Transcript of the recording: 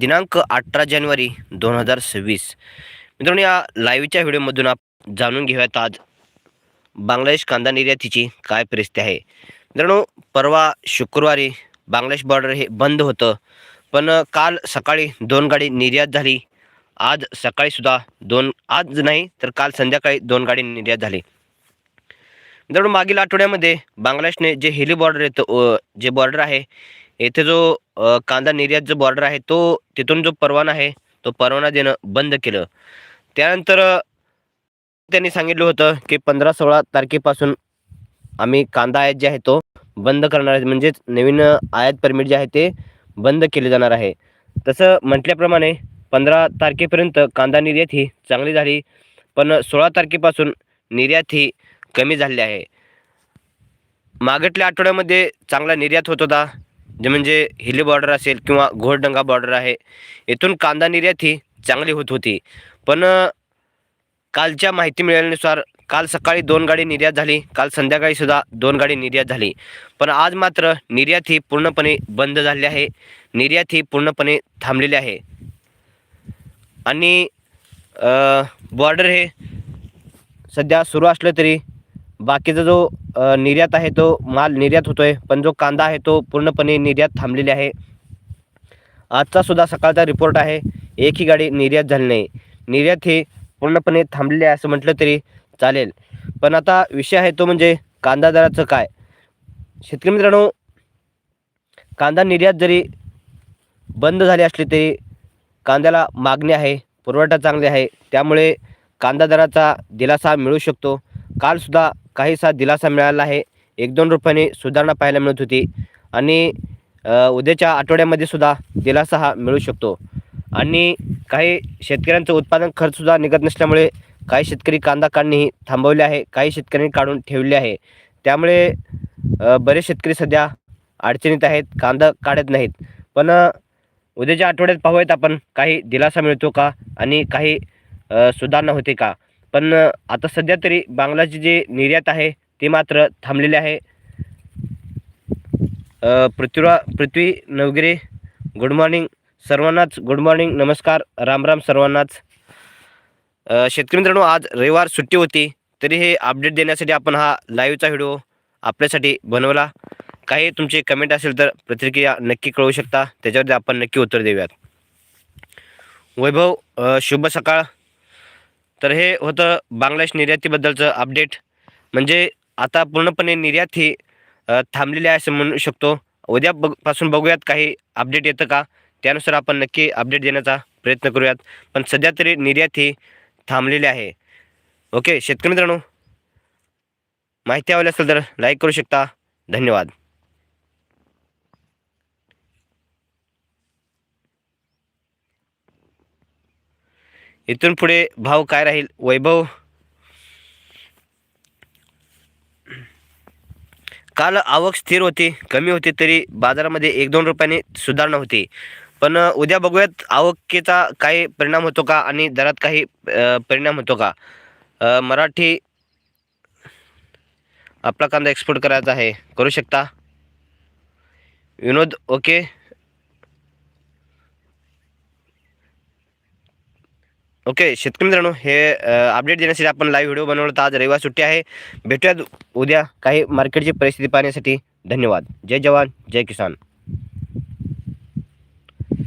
दिनांक अठरा जानेवारी दोन हजार सव्वीस. मित्रांनो या लाईव्हच्या व्हिडिओमधून आप जाणून घेऊयात आज बांगलादेश कांदा निर्यातीची काय परिस्थिती आहे. मित्रांनो परवा शुक्रवारी बांगलादेश बॉर्डर हे बंद होतं पण काल सकाळी दोन गाडी निर्यात झाली. आज सकाळीसुद्धा दोन आज नाही तर काल संध्याकाळी दोन गाडी निर्यात झाली. मित्रांनो मागील आठवड्यामध्ये बांगलादेशने जे हेली बॉर्डर येतं जे बॉर्डर आहे येथे जो कांदा निर्यात जो बॉर्डर आहे तो तिथून जो परवाना आहे तो परवाना देणं बंद केलं. त्यानंतर त्यांनी सांगितलं होतं की पंधरा सोळा तारखेपासून आम्ही कांदा आयात जे आहे तो बंद करणार आहे. म्हणजेच नवीन आयात परमिट जे आहे ते बंद केले जाणार आहे. तसं म्हटल्याप्रमाणे पंधरा तारखेपर्यंत कांदा निर्यात ही चांगली झाली पण सोळा तारखेपासून निर्यात ही कमी झाली आहे. मागटल्या आठवड्यामध्ये चांगला निर्यात होत होता. जे म्हणजे हिली बॉर्डर असेल किंवा घोडडंगा बॉर्डर आहे येथून कांदा निर्यात ही चांगली होत होती. पण कालच्या माहिती मिळाल्यानुसार काल सकाळी दोन गाडी निर्यात झाली काल संध्याकाळी सुद्धा दोन गाडी निर्यात झाली. पण आज मात्र निर्यात ही पूर्णपणे बंद झाली आहे. निर्यात ही पूर्णपणे थांबलेली आहे. आणि बॉर्डर हे सध्या सुरू असलं तरी बाकीचा जो निर्यात आहे तो माल निर्यात होतोय पण जो कांदा आहे तो पूर्णपणे निर्यात थांबलेली आहे. आजचा सुद्धा सकाळचा रिपोर्ट आहे एकही गाडी निर्यात झाली नाही. निर्यात ही पूर्णपणे थांबलेली आहे असं म्हटलं तरी चालेल. पण आता विषय आहे तो म्हणजे कांदा दराचं काय? शेतकरी मित्रांनो कांदा निर्यात जरी बंद झाली असली तरी कांद्याला मागणी आहे पुरवठा चांगली आहे. त्यामुळे कांदा दराचा दिलासा मिळू शकतो. कालसुद्धा काहीसा दिलासा मिळाला आहे. एक दोन रुपयाने सुधारणा पाहायला मिळत होती. आणि उद्याच्या आठवड्यामध्ये सुद्धा दिलासा हा मिळू शकतो. आणि काही शेतकऱ्यांचं उत्पादन खर्चसुद्धा निघत नसल्यामुळे काही शेतकरी कांदा काढणेही थांबवले आहे. काही शेतकऱ्यांनी काढून ठेवले आहे. त्यामुळे बरेच शेतकरी सध्या अडचणीत आहेत. कांदा काढत नाहीत. पण उद्याच्या आठवड्यात पाहूयात आपण काही दिलासा मिळतो का? आणि काही सुधारणा होते का? पण आता सध्या तरी बांगलाची जे निर्यात आहे ते मात्र थांबलेले आहे. पृथ्वीरा पृथ्वी नवगिरे गुड मॉर्निंग सर्वांनाच गुड मॉर्निंग नमस्कार. राम राम सर्वांनाच. शेतकरी मित्रांनो आज रविवार सुट्टी होती तरी हे अपडेट देण्यासाठी आपण हा लाईव्हचा व्हिडिओ आपल्यासाठी बनवला. काही तुमचे कमेंट असेल तर प्रतिक्रिया नक्की कळवू शकता. त्याच्यावरती आपण नक्की उत्तर देऊयात. वैभव शुभ सकाळ. तर हे होतं बांगलादेश निर्यातीबद्दलचं अपडेट म्हणजे आता पूर्णपणे निर्यात ही थांबलेली आहे असं म्हणू शकतो. उद्या बघपासून बघूयात काही अपडेट येतं का? त्यानुसार आपण नक्की अपडेट देण्याचा प्रयत्न करूयात. पण सध्या तरी निर्यात ही थांबलेली आहे. ओके शेतकरी मित्रांनो माहिती हवी असेल तर लाईक करू शकता. धन्यवाद. इथून पुढे भाव काय राहील? वैभव? काल आवक स्थिर होती कमी होती तरी बाजारामध्ये एक दोन रुपयाने सुधारणा होती. पण उद्या बघूयात आवकेचा काही परिणाम होतो का आणि दरात काही परिणाम होतो का? मराठी आपला कांदा एक्सपोर्ट करायचा आहे. करू शकता? विनोद ओके? ओके शेतकरी मित्रांनो हे अपडेट देण्यासाठी आपण लाईव्ह व्हिडिओ बनवला. तर आज रविवार सुट्टी आहे. भेटूयात उद्या काही मार्केटची परिस्थिती पाहण्यासाठी. धन्यवाद. जय जवान जय किसान.